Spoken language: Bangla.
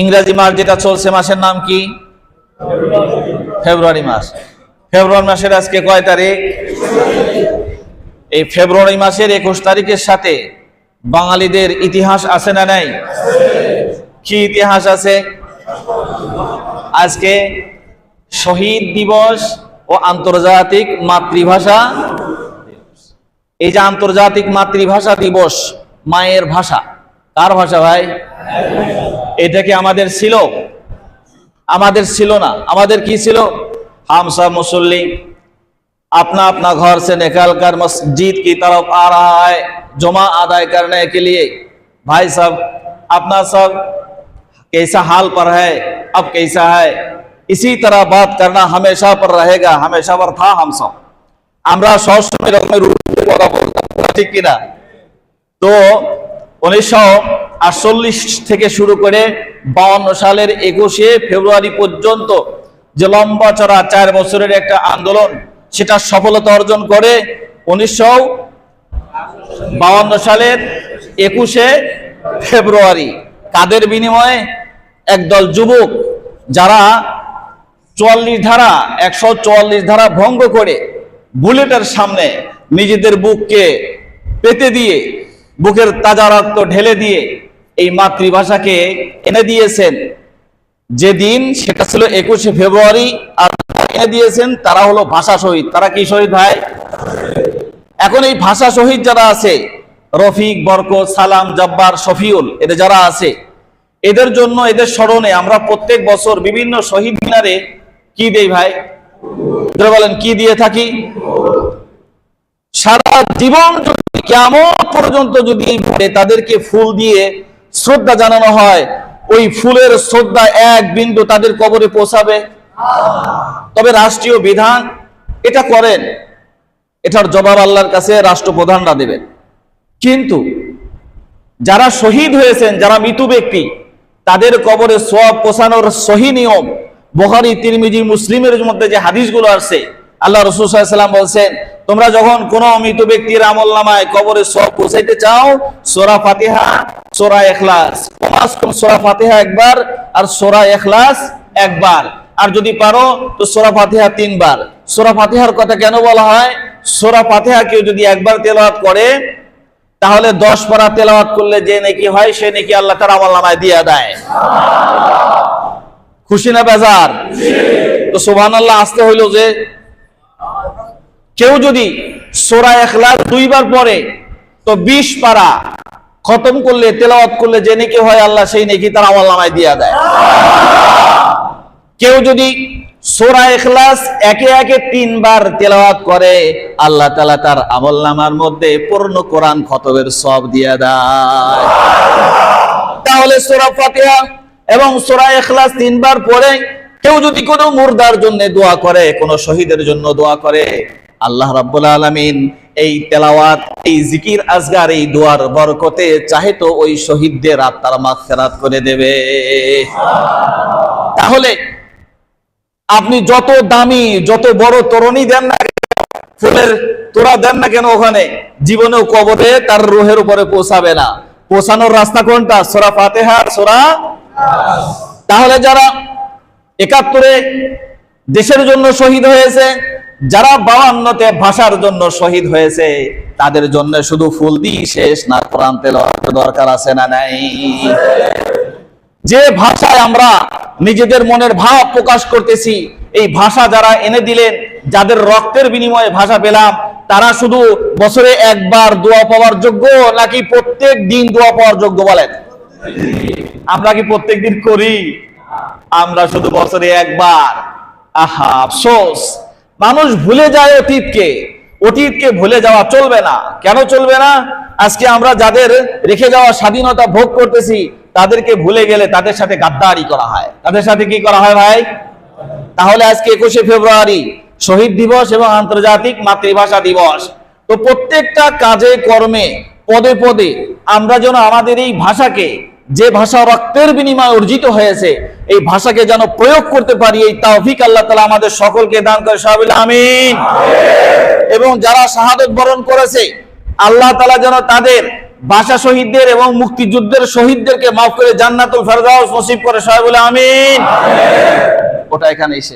ইংরেজি মাস যেটা চলছে মাসের নাম কি? ফেব্রুয়ারি মাস। ফেব্রুয়ারি মাসের আজকে কয় তারিখ? এই ফেব্রুয়ারি মাসের একুশ তারিখের সাথে বাঙালিদের ইতিহাস আছে না নাই? কি ইতিহাস আছে? আজকে শহীদ দিবস ও আন্তর্জাতিক মাতৃভাষা এই যে আন্তর্জাতিক মাতৃভাষা দিবস, মায়ের ভাষা, কার ভাষা ভাই? এটা কি আমাদের ছিল আমাদের ছিল না আমাদের কি ছিল हम सब मुसल्ली अपना अपना घर से निकल कर मस्जिद की तरफ आ रहा है जुमा अदा करने के लिए भाई सब अपना सब कैसा हाल पर है अब कैसा है इसी तरह बात करना हमेशा पर रहेगा हमेशा पर था हम सब আমরা সবসময় রকমের রূপে কথা বলতাম ঠিক কিনা তো উনিশশো আটচল্লিশ থেকে শুরু করে বাউন্ন সালের একুশে ফেব্রুয়ারি পর্যন্ত যে লম্বা চড়া চার বছরের একটা আন্দোলন, সেটা সফলতা অর্জন করে উনিশশো বাউন্ন সালের একুশে ফেব্রুয়ারি। কাদের বিনিময়ে? একদল যুবক যারা চুয়াল্লিশ ধারা, একশো চুয়াল্লিশ ধারা ভঙ্গ করে বুলেটের সামনে নিজেদের বুককে পেতে দিয়ে, বুকের তাজা রক্ত ঢেলে দিয়ে এই মাতৃভাষাকে এনে দিয়েছেন। যেদিন, সেটা ছিল একুশে ফেব্রুয়ারি, আর এনে দিয়েছেন, তারা হলো ভাষা শহীদ। তারা কি শহীদ ভাই? এখন এই ভাষা শহীদ যারা আছে, রফিক, বরকত, সালাম, জব্বার, শফিউল, এদের যারা আছে, এদের জন্য, এদের স্মরণে আমরা প্রত্যেক বছর বিভিন্ন শহীদ মিনারে কি দেই ভাই? বলেন, কি দিয়ে থাকি? সারা জীবন যদি কেমন পর্যন্ত যদি তাদেরকে ফুল দিয়ে শ্রদ্ধা জানানো হয়, ওই ফুলের শ্রদ্ধা এক বিন্দু তাদের কবরে পৌঁছাবে। তবে রাষ্ট্রীয় বিধান এটা করেন, এটার জবাব আল্লাহর কাছে রাষ্ট্রপ্রধানরা দেবেন। কিন্তু যারা শহীদ হয়েছেন, যারা মৃত ব্যক্তি, তাদের কবরে সব পোষানোর সহি নিয়ম, বখারি, তিরমিজি, মুসলিমের মধ্যে যে হাদিসগুলো আসছে আল্লাহ রসুল বলছেন, তোমরা যখন কোন মৃত ব্যক্তির আমল নামায় কবরে সব পৌঁছাইতে চাও, সোরা ফাতিহা, সোরা এখলাস সোরা ফাতিহা একবার আর সোরা এখলাস একবার। আর যদি পারো, তো সোরা ফাতিহা তিনবার। সোরা ফাতিহার কথা কেন বলা হয়? সোরা ফাতিহা কেউ যদি একবার তেলাওয়াত করে, তাহলে দশ পারা তেলাওয়াত করলে যে নাকি হয়, সে নাকি আল্লাহ তার আমল নামায় দিয়ে দেয়। খুশি না বেজার? তো সোভান আল্লাহ আসতে হইল যে কেউ যদি সোরা এখলাস দুইবার পরে তো বিশ পারা খতম করলে, তেলাওয়াত করলে যে নেকি হয় আল্লাহ, সেই নাকি তার আমল নামায় দিয়ে দেয়। কেউ যদি সোরা এখলাস একে একে তিনবার তেলাওয়াত করে, আল্লাহ তালা তার আমল নামার মধ্যে পূর্ণ কোরআন খতবের সব দিয়া দেয়। তাহলে সোরা ফাতিহা এবং সোরা এখলাস তিনবার পরে কেউ যদি কোনো মুর্দার জন্য দোয়া করে, কোনো শহীদের জন্য দোয়া করে আল্লাহ রাব্বুল আলামিন এই তেলাওয়াত, এই জিকির আজগার, এই দোয়ার বরকতে চাহে তো ওই শহীদদের আত্মার মাগফিরাত করে দেবে। তাহলে আপনি যত দামি, যত বড় তরুণী দেন না ফুলের তোরা দেন না কেন ওখানে, জীবনেও কবরে তার রোহের উপরে পৌঁছাবে না। পৌঁছানোর রাস্তা কোনটা? সোরা ফাতেহা সোরা তাহলে যারা একাত্তরে দেশের জন্য শহীদ হয়েছে যারা বাউান্নতে ভাষার জন্য শহীদ হয়েছে, তাদের জন্য শুধু ফুল দিয়ে শেষ না, কোরআন তেলাওয়াতের দরকার আছে না নাই? যে ভাষায় আমরা নিজেদের মনের ভাব প্রকাশ করতেছি, এই ভাষা যারা এনে দিলেন, যাদের রক্তের বিনিময়ে ভাষা পেলাম, তারা শুধু বছরে একবার দোয়া পাওয়ার যোগ্য নাকি প্রত্যেক দিন দোয়া পাওয়ার যোগ্য বলেন? আমরা কি প্রত্যেক দিন করি? আমরা শুধু বছরে একবার। আহা, আফসোস। মানুষ ভুলে যায় অতীতকে। অতীতকে ভুলে যাওয়া চলবে না। কেন চলবে না? আজকে আমরা যাদের রেখে যাওয়া স্বাধীনতা ভোগ করতেছি, তাদেরকে ভুলে গেলে তাদের সাথে গাদ্দারি করা হয়। তাদের সাথে কি করা হয় ভাই? তাহলে আজকে একুশে ফেব্রুয়ারি, শহীদ দিবস এবং আন্তর্জাতিক মাতৃভাষা দিবস। তো প্রত্যেকটা কাজে, কর্মে, পদে পদে আমরা যেন আমাদের এই ভাষাকে যে ভাষা রক্তের বিনিময়ে অর্জিত হয়েছে, এই ভাষাকে যেন প্রয়োগ করতে পারি, এই তাহফিক আল্লাহ তালা আমাদের সকলকে দান করে সাহাবিল আমিন। এবং যারা শাহাদত বরণ করেছে, আল্লাহ তালা যেন তাদের ভাষা শহীদদের এবং মুক্তিযুদ্ধের শহীদদেরকে মাফ করে জান্নাতুল ফেরদাউস নসিব করে সাহেব আমিন। ওটা এখানে এসে